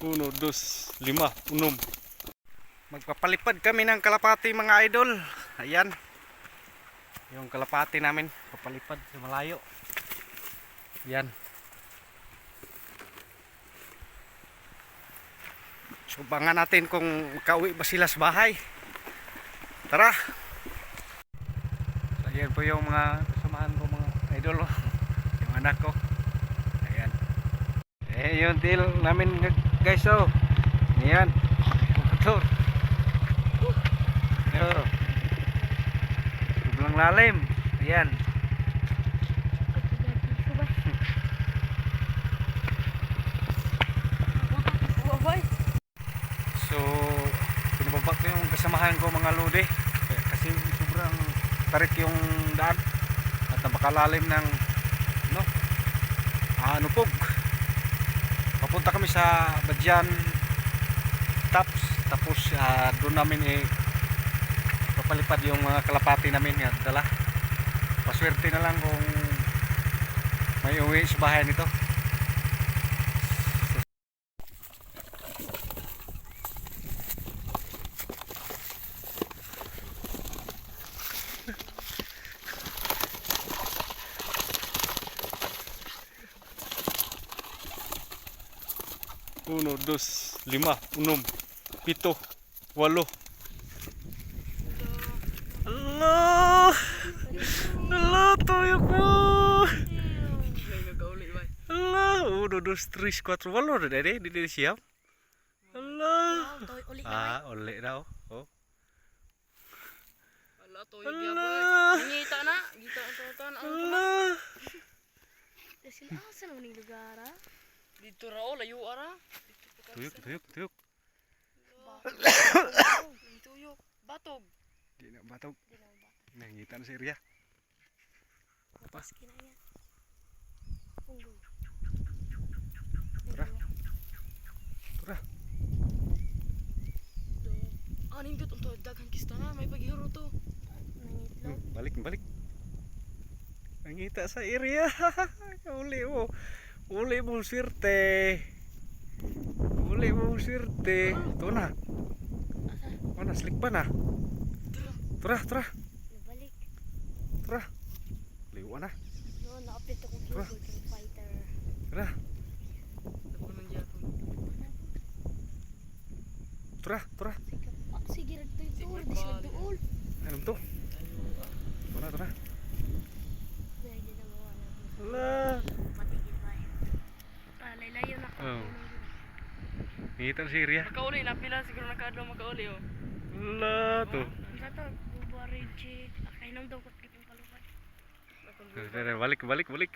Uno, dos, lima, unom. Magpapalipad kami ng kalapati mga idol. Ayan. Yung kalapati namin. Papalipad sa malayo. Ayan. So bangan natin kung makauwi ba sila sa bahay. Tara! Ayan po yung mga kasamahan ko mga idol. Yung anak ko. Eh yung deal namin guys oh. Ayan. Motor. Oh. Sobrang lalim. Ayan. So, pinababa ko yung kasamahan ko mga lode. Kaya- Kasi sobrang tarik yung daan. At napakalalim ng no, ah, nupog. Papunta kami sa Badyan Taps. Tapos ah, doon namin eh papalipad yung mga kalapati namin yan dala. Paswerte na lang kung may uwi sa bahay nito. Uno, dos, lima, unom, pito, walo. Allah! Allah, tuyok mo! Allah! Uno, dos, tres, cuatro, walo na di siap. Allah! Ah, uli daw. Oh. Wala to yung Allah! Ngita na, gita ang Allah! Yung ah? dito raw layo ara. Tuyok, tuyok, tuyok. Tuyok, batog. Di na batog. Nangita na si Ria. Punggo. Tara. Tara. Aning dito to daghan kista na may paghiro to. Hmm, balik, balik. Nangita sa area. Uli mo. Uli mo swerte. Uli mo swerte. Ito na. Mana, slick pa na. Tara, tara, Nabalik. tara. Liwa na. Doon, na-update ako fighter. Tara, tara, tara. Sige, ah, sige. Sige, Di sila bag. doon. Ano to? Tara, tara. Dahil di na mawala. Ala. Patigil ba eh. Ah, laylayo na ako. Oh. Nangita na si Ria. Makauli na pila siguro nakaadlaw makauli oh. Ala to. Sa to, bubuha reject. Kainom daw ko kitang palupad. Tara, tara, balik, balik, balik.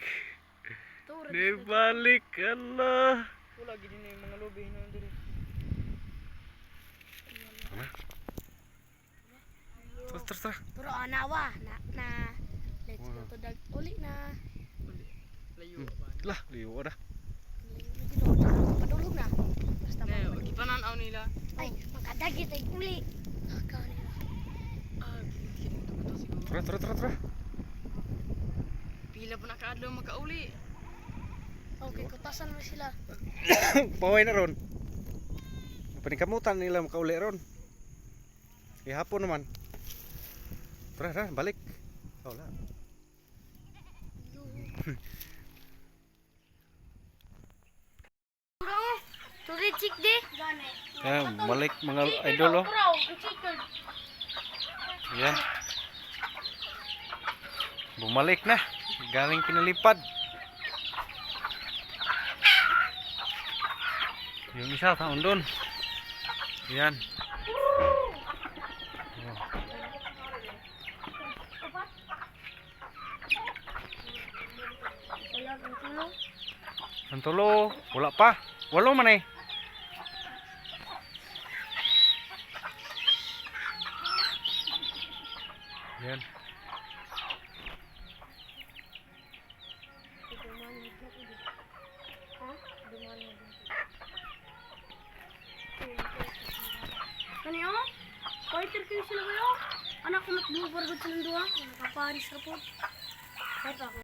To, Di balik, Allah. Wala gid ni mga lobe hinon diri. Tara. Tara, tara, tara. Pero anawa. Na, na. Let's go Wow. to dag. Uli na. Layo Hmm. ba. Lah, liwa na. Padulog na. Basta Ne, mo. gipanan aw nila. Ay, makadagit ay uli. Nakaw nila. Ah, gid to to siguro. Tara, tara, tara, tara. Pila pa nakaadlaw makauli. Okay, kutasan mo sila. Paway na ron. Panikamutan nila makauli ron. Ihapon naman. Tara, tara, balik. Oh, Wala. Turi chik di. Yan, balik mga idol oh. Yan. Bumalik na. Galing pinalipad. Yung isa taon doon. Yan. Ang tulo, wala pa. Walo man eh. Yan. Kani oh? Fighter kayo sila kayo? Anak ko nagbubar ko silang duha. Nakaparis ka po. Kahit ako.